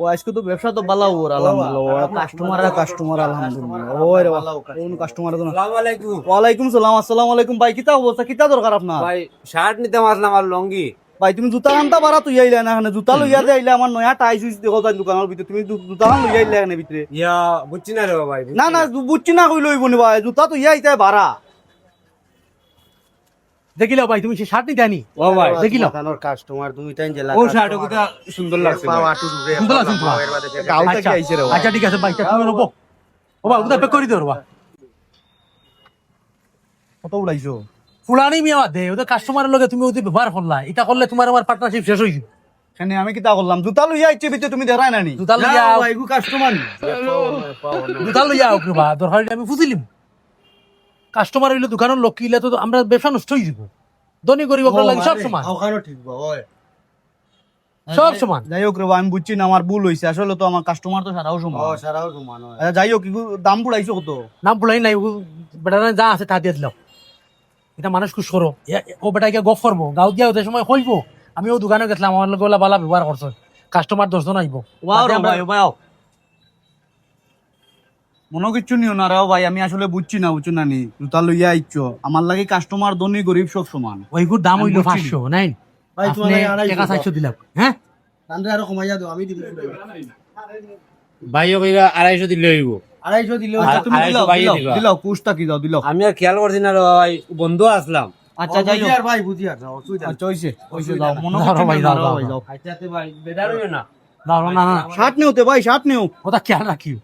ও আজকে তো ব্যবসা তো ওর আলহামদুলিল্লাহ কাস্টমার কাস্টমার আলহামদুলিল্লাহ। ওই রে কোন কাস্টমার আসসালামু আলাইকুম। সালাম আসসালামু আলাইকুম। ভাই কিতা অবস্থা? কিতা দরকার আপনার? ভাই শার্ট নিতে আসলাম আর লঙ্গি। ভাই তুমি জুতা আনতা পারা তুই আইলা না এখানে? জুতা লইয়া দে আইলা আমার নয়া টাই সুইচ দেখো তাই দোকানের ভিতরে। তুমি জুতা খান লইয়া আইলা এখানে ভিতরে? ইয়া বুঝছি না রে ভাই না না বুঝছি না কই লইব নি ভাই। জুতা তো ইয়া আইতাই ভাড়া দেখিল ভাই তুমি সে শার্ট নিতে আনি ও ভাই। দেখিল কাস্টমার তুমি তাই জেলা ও শার্ট কোথা সুন্দর লাগছে। সুন্দর আছে তোমার আচ্ছা আইছে রে আচ্ছা ঠিক আছে ভাই তা তুমি রবো। ও ভাই ওটা পেক করে দিও রবা কত উড়াইছো? ফুলানি মিয়া দে ওদের কাস্টমারের লগে তুমি ওদের ব্যবহার করলা। এটা করলে তোমার আমার পার্টনারশিপ শেষ যাবে। এখানে আমি কিতা করলাম? জুতা লইয়া আইছে ভিতরে তুমি দেখাই নানি জুতা লইয়া কাস্টমার জুতা লইয়া দরকার আমি ফুজিলিম কাস্টমার হইলে দোকানের লোক কিলে তো আমরা ব্যবসা নষ্ট হয়ে যাব। ধনী গরিব আপনার লাগে সব সমান। ওখানে ঠিক ওই। সব সমান। যাই হোক রে আমি বুঝছি না আমার ভুল হইছে। আসলে তো আমার কাস্টমার তো সারাও সমান। ও সারাও সমান আচ্ছা, যাই হোক দাম বুড়াইছো কত? নাম বলাই নাই বেটা যা আছে তা দিয়ে দিলাম। এটা মানুষ খুশ করো। এ- ও বেটাকে গফ করব। গাঁও দিয়া ওদের সময় কইবো আমি ও দোকানে গেছিলাম আমার ওলা বালা ব্যবহার করছ কাস্টমার দশজন আইব ওয়াও রে ভাই। মনে কিচ্ছু নিও না রে ভাই আমি আসলে বুঝছি না বুঝছি না নি? জুতা লইয়া আইছো আমার লাগে কাস্টমার ধনী গরিব সব সমান। ওইগুর দাম হইল। পাঁচশো নাই ভাই, তোমার টাকা দাও। চারশো দিলাম। হ্যাঁ? তান্ডে আরও কমাইয়া দাও আমি দিব ভাইও কইরা আড়াইশো দিলে হইব। আড়াইশো আচ্ছা তুমি দিলাও দিলাও কি দাও দিলাও। আমি আর খেয়াল করছি না রে ভাই বন্ধু আসলাম। আচ্ছা যাই আর ভাই বুঝি আর যাও অসুবিধা নেই। আচ্ছা হইছে হইছে দাও মনে দাও, ভাই, দাও, দাও, দাও, ভাই, দাও। দাও আচ্ছা তে ভাই বেদার হইও না। না না না। শার্ট নেও তে ভাই শার্ট নেও। ওটা খেয়াল রাখিও।